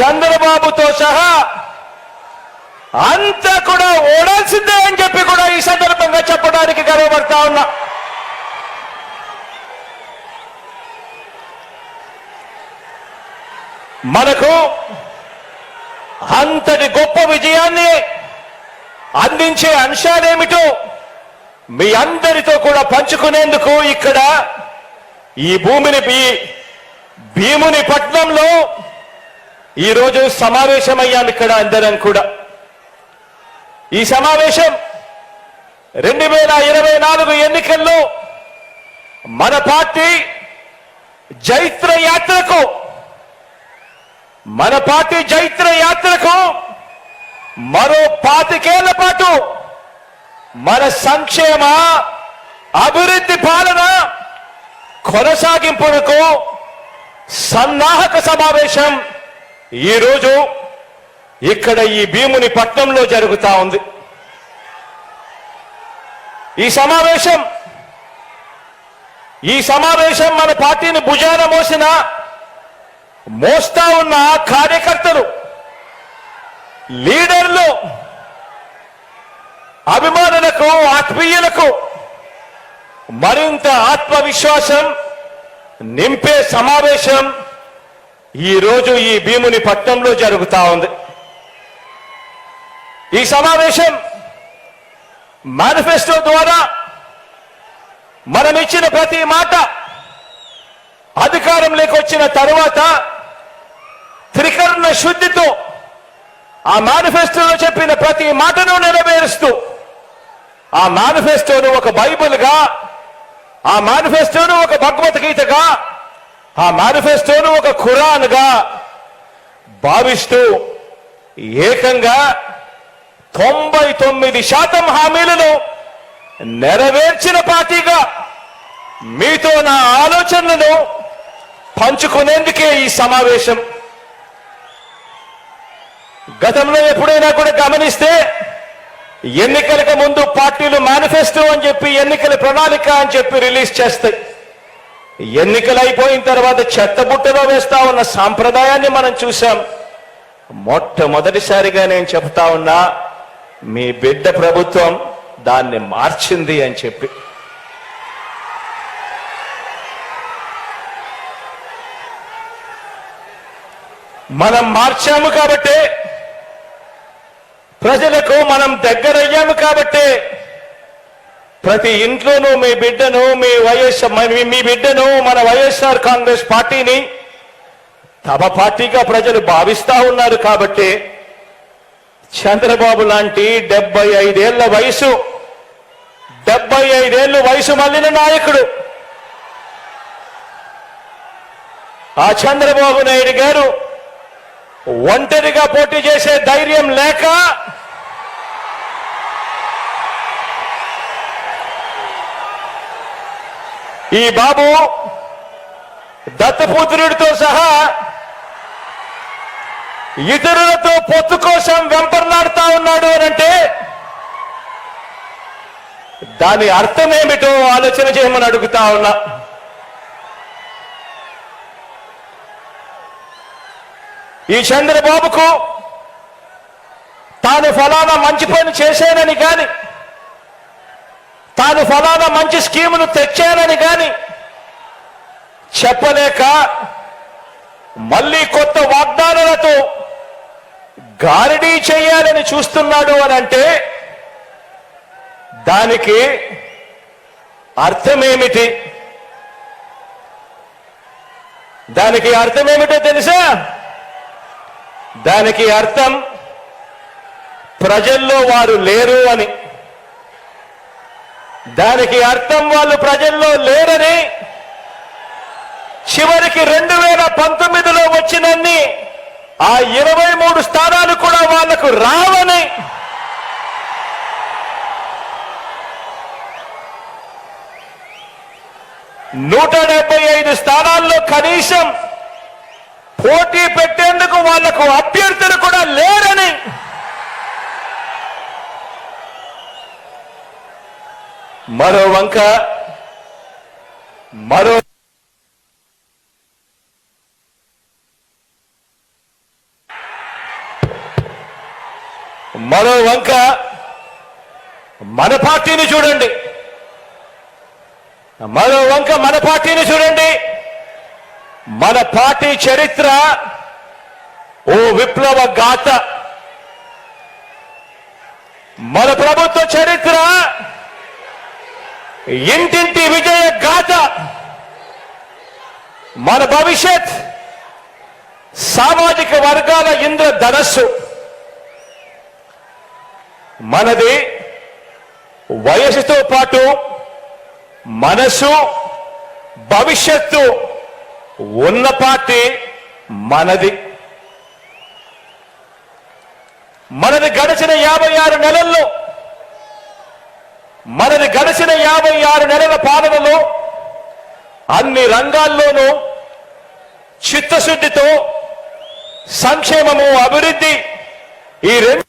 చంద్రబాబుతో సహా అంతా కూడా ఓడాల్సిందే అని చెప్పి కూడా ఈ సందర్భంగా చెప్పడానికి గర్వపడతా ఉన్నా. మనకు అంతటి గొప్ప విజయాన్ని అందించే అంశాలేమిటో మీ అందరితో కూడా పంచుకునేందుకు ఇక్కడ ఈ భూమిని భీముని పట్నంలో ఈరోజు సమావేశమయ్యాం ఇక్కడ అందరం కూడా. ఈ సమావేశం రెండు వేల ఇరవై నాలుగు ఎన్నికల్లో మన పార్టీ జైత్ర యాత్రకు మన పార్టీ జైత్ర యాత్రకు మరో పాతికేళ్ళ పాటు మన సంక్షేమ అభివృద్ధి పాలన కొనసాగింపునకు సన్నాహక సమావేశం ఈరోజు ఇక్కడ ఈ భీముని పట్నంలో జరుగుతా ఉంది. ఈ సమావేశం ఈ సమావేశం మన పార్టీని భుజాన మోసిన మోస్తా ఉన్న కార్యకర్తలు లీడర్లు అభిమానులకు ఆత్మీయులకు మరింత ఆత్మవిశ్వాసం నింపే సమావేశం ఈ రోజు ఈ భీముని పట్నంలో జరుగుతా ఉంది. ఈ సమావేశం మేనిఫెస్టో ద్వారా మనం ఇచ్చిన ప్రతి మాట అధికారంలోకి వచ్చిన తరువాత త్రికరణ శుద్ధితో ఆ మేనిఫెస్టోలో చెప్పిన ప్రతి మాటను నెరవేరుస్తూ ఆ మేనిఫెస్టోను ఒక బైబిల్గా ఆ మేనిఫెస్టోను ఒక భగవద్గీతగా ఆ మేనిఫెస్టోను ఒక ఖురాన్గా భావిస్తూ ఏకంగా తొంభై తొమ్మిది శాతం హామీలను నెరవేర్చిన పార్టీగా మీతో నా ఆలోచనలను పంచుకునేందుకే ఈ సమావేశం. గతంలో ఎప్పుడైనా కూడా గమనిస్తే ఎన్నికలకు ముందు పార్టీలు మేనిఫెస్టో అని చెప్పి ఎన్నికల ప్రణాళిక అని చెప్పి రిలీజ్ చేస్తాయి. ఎన్నికలు అయిపోయిన తర్వాత చెత్తబుట్టలో వేస్తా ఉన్న సాంప్రదాయాన్ని మనం చూసాం మొట్టమొదటిసారిగా నేను చెప్తా ఉన్నా మీ బిడ్డ ప్రభుత్వం దాన్ని మార్చింది అని చెప్పి. మనం మార్చాము కాబట్టే ప్రజలకు మనం దగ్గరయ్యాము కాబట్టే ప్రతి ఇంట్లోనూ మీ బిడ్డను మీ వైఎస్ఆర్ మీ- మీ బిడ్డను మన వైఎస్ఆర్ కాంగ్రెస్ పార్టీని తమ పార్టీగా ప్రజలు భావిస్తా ఉన్నారు కాబట్టి చంద్రబాబు లాంటి డెబ్బై ఐదేళ్ళ వయసు డెబ్బై ఐదేళ్ళ వయసు మళ్ళిన నాయకుడు. ఆ చంద్రబాబు నాయుడు గారు ఒంటరిగా పోటీ చేసే ధైర్యం లేక ఈ బాబు దత్తపుత్రుడితో సహా ఇతరులతో పొత్తు కోసం వెంపర్లాడుతా ఉన్నాడు అని అంటే దాని అర్థం ఏమిటో ఆలోచన చేయమని అడుగుతా ఉన్నా. ఈ చంద్రబాబుకు తాను ఫలానా మంచి పని చేశానని కానీ తాను ఫలానా మంచి స్కీమును తెచ్చానని కాని చెప్పలేక మళ్ళీ కొత్త వాగ్దానాలతో గారిడీ చేయాలని చూస్తున్నాడు అని అంటే దానికి అర్థమేమిటి? దానికి అర్థమేమిటో తెలుసా? దానికి అర్థం ప్రజల్లో వారు లేరు అని. దానికి అర్థం వాళ్ళు ప్రజల్లో లేరని చివరికి రెండు వేల పంతొమ్మిదిలో వచ్చినన్ని ఆ ఇరవై మూడు స్థానాలు కూడా వాళ్ళకు రావని నూట డెబ్బై ఐదు స్థానాల్లో కనీసం పోటీ పెట్టేందుకు వాళ్ళకు అభ్యర్థులు కూడా లేరని మరో వంక మరో మరో వంక మన పార్టీని చూడండి. మరో వంక మన పార్టీని చూడండి. మన పార్టీ చరిత్ర ఓ విప్లవ గాథ. మన ప్రభుత్వ చరిత్ర ఇంటింటి విజయ గాథ మన భవిష్యత్ సామాజిక వర్గాల ఇంద్ర ధనస్సు మనది వయసుతో పాటు మనసు భవిష్యత్తు ఉన్న పార్టీ మనది మనది గడిచిన యాభై ఆరు నెలల్లో మనది గడిచిన యాభై ఆరు నెలల పాలనలో అన్ని రంగాల్లోనూ చిత్తశుద్ధితో సంక్షేమము అభివృద్ధి ఈ రెండు